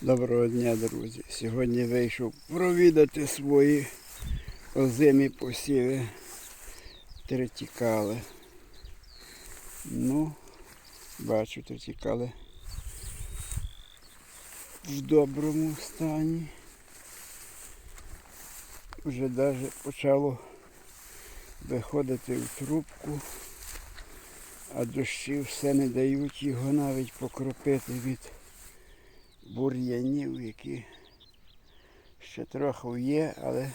Доброго дня, друзі. Сьогодні вийшов провідати свої озимі посіви третікали. Ну, бачу, третікали в доброму стані. Вже навіть почало виходити в трубку, а дощі все не дають його навіть покропити від бур'янів, які ще трохи є, але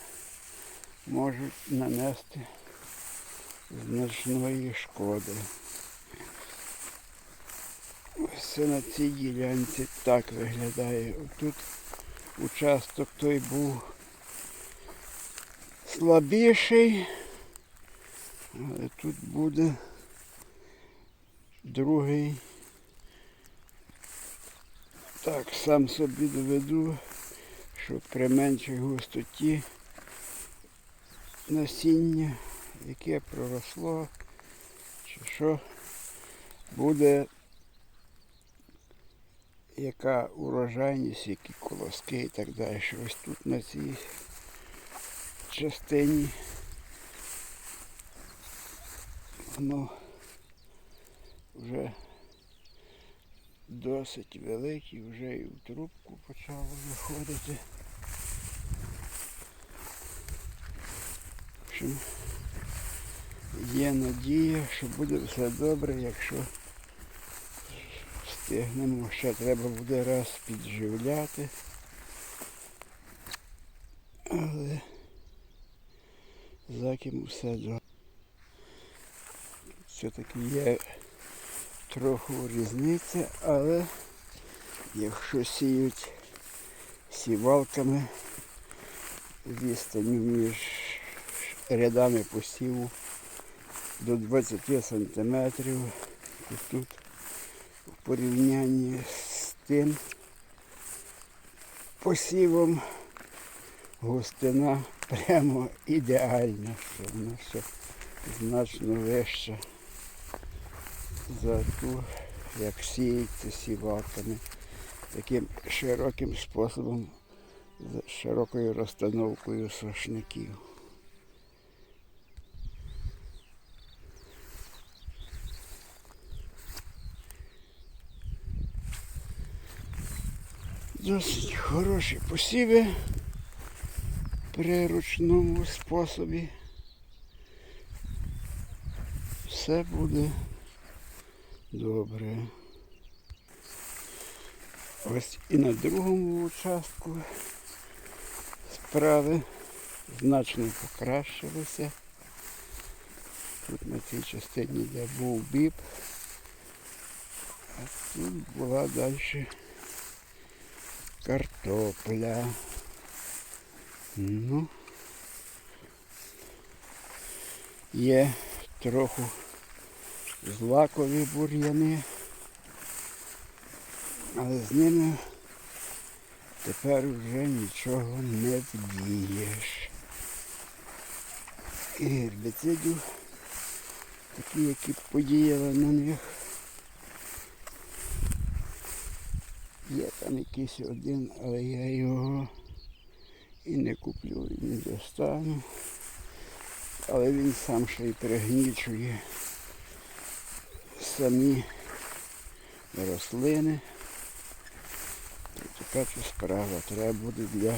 можуть нанести значної шкоди. Це на цій ділянці так виглядає. Тут участок той був слабіший, але тут буде другий. Так, сам собі доведу, що при меншій густоті насіння, яке проросло, чи що, буде яка урожайність, які колоски і так далі. Що Ось тут на цій частині воно вже досить великий, вже і в трубку почало виходити. В общем, є надія, що буде все добре, якщо встигнемо. Ще треба буде раз підживляти. Але заким все добре. Все-таки є трохи різниця, але якщо сіють сівалками відстані між рядами посіву до 20 сантиметрів, то тут в порівнянні з тим посівом густина прямо ідеальна, що вона все значно вища за ту, як сіється сівалками, таким широким способом, з широкою розстановкою сошників. Досить хороші посіви при ручному способі. Все буде добре. Ось і на другому участку справи значно покращилися. Тут на цій частині, де був біб, а тут була далі картопля. Ну, є трохи злакові бур'яни, але з ними тепер вже нічого не вдієш. І гербіцидів, такі, які подіяли на них. Є там якийсь один, але я його і не куплю, і не достану. Але він сам ще й пригнічує самі рослини. То така це справа. Треба буде для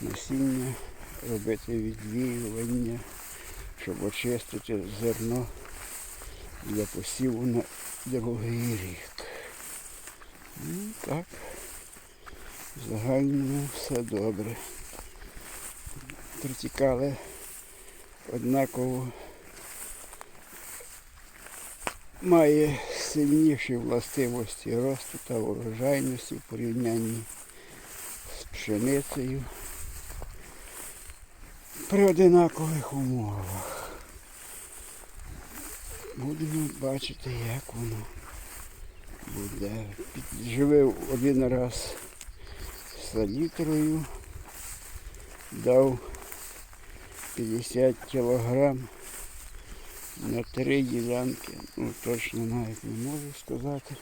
насіння робити відвіювання, щоб очистити зерно для посіву на другий рік. Ну так, в загальному все добре. Протікали однаково має сильніші властивості росту та урожайності в порівнянні з пшеницею при одинакових умовах. Будемо бачити, як воно буде. Підживив один раз салітрою, дав 50 кілограм на три ділянки. Ну точно навіть не можу сказати,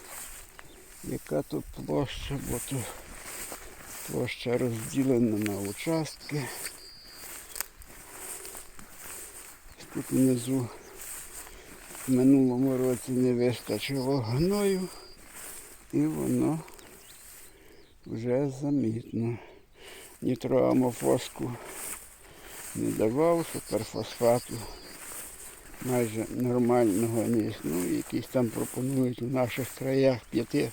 яка тут площа, бо то Площа розділена на участки. Тут внизу в минулому році не вистачило гною і воно вже замітно. Нітроамофоску не давав, суперфосфату майже нормального не існує. Якийсь там пропонують у наших краях 5%.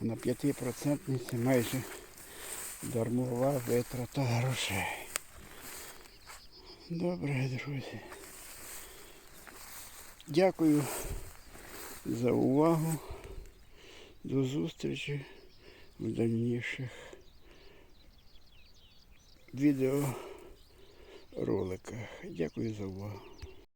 А на 5% це майже дармова витрата грошей. Добре, друзі. Дякую за увагу. До зустрічі в дальніших відеороликах. Дякую за увагу.